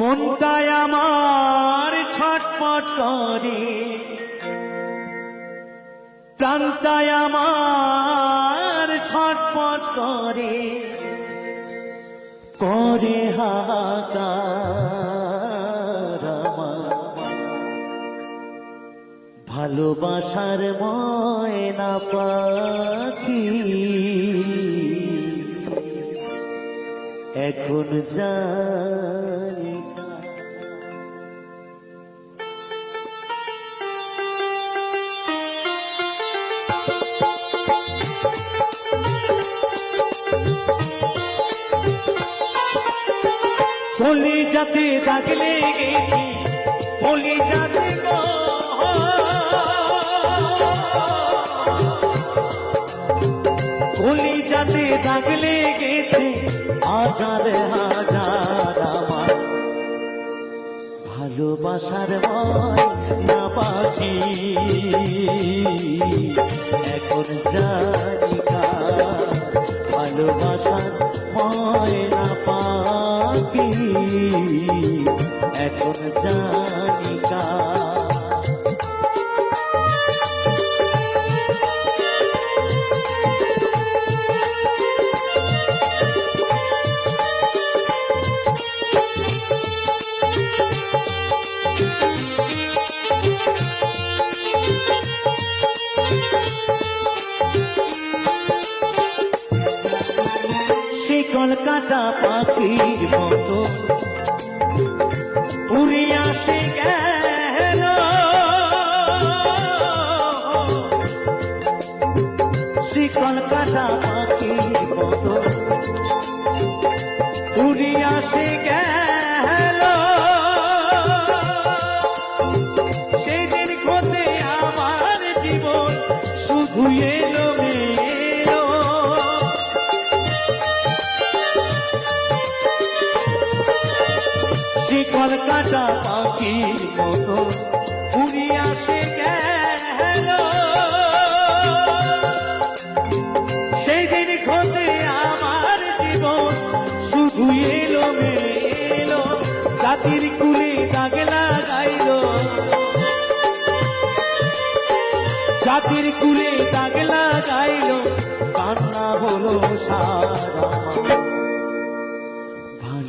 মনটাই আমার ছটপট করে। প্রান্তায় আমার ছটপট করে। করে আমার। ভালোবাসার ময়না পাখি। এখন জানি বলি যাতে দাগ লেগেছে বলি যাতে বলি যাতে দাগ লেগেছে হাজার হাজার আমার। ভালোবাসার হয় না পাখি এখন জানি ভালোবাসার হয় পাখি এখন জানি শিকল কাটা পাখির মতো। উড়ে আসে গেল শিকল পাখির মতো। গেল সেই দিন খোঁজে আমার জীবন, শুধু শিকল কাটা পাখির মতো। উড়ি আসে গেল। সেই দিন খোঁজে আমার জীবন, শুধু এলো মেলো জাতির কুলে দাগ লাগাইল। জাতির কুলে দাগ লাগাইল, কান্না হলো সারা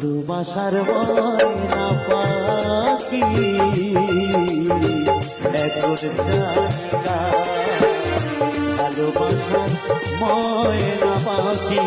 ভালোবাসার না পাখি ভালোবাসার ময়না পাখি